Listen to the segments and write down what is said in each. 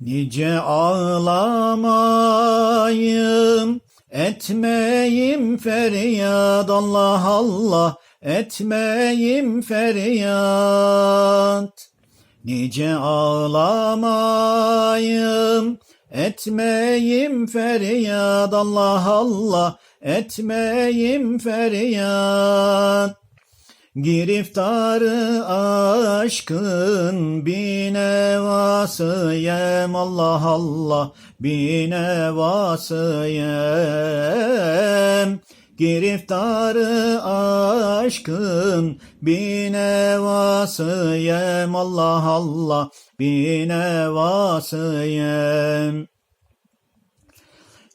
Nice ağlamayım, etmeyim feryat Allah Allah, etmeyim feryat. Nice ağlamayım, etmeyim feryat Allah Allah, etmeyim feryat. Giriftarı aşkın binevasıyem Allah Allah binevasıyem Giriftarı aşkın binevasıyem Allah Allah binevasıyem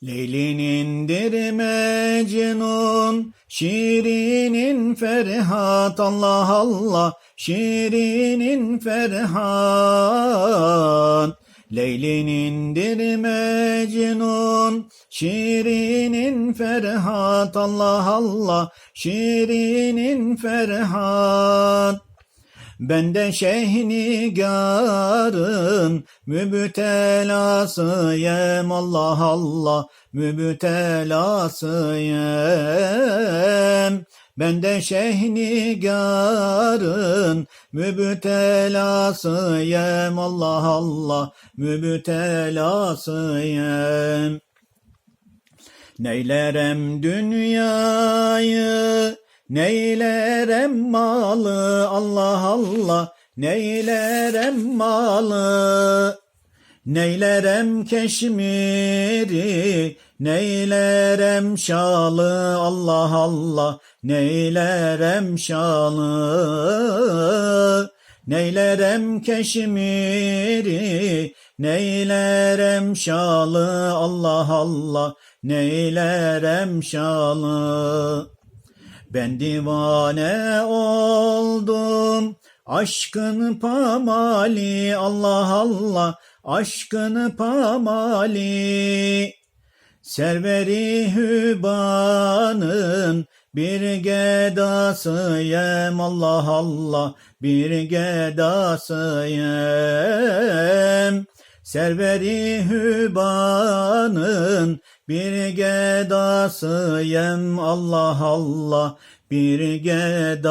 Leylinindir Mecnun, Şirinin Ferhat Allah Allah, Şirinin Ferhat. Leylinindir Mecnun, Şirinin Ferhat Allah Allah, Şirinin Ferhat. Ben de şehnigarın mübtelasıyım Allah Allah mübtelasıyım. Ben de şehnigarın mübtelasıyım Allah Allah mübtelasıyım. Neylerem dünyayı, neylerem malı Allah Allah, neylerem malı. Neylerem keşmiri, neylerem şalı Allah Allah, neylerem şalı. Neylerem keşmiri, neylerem şalı Allah Allah, neylerem şalı. Ben divane oldum, aşkın pamali Allah Allah, aşkın pamali. Serveri hübanın bir gedasıyım Allah Allah, bir gedasıyım. Serveri hübanın bir gedasıyım Allah Allah, bir gedasıyım.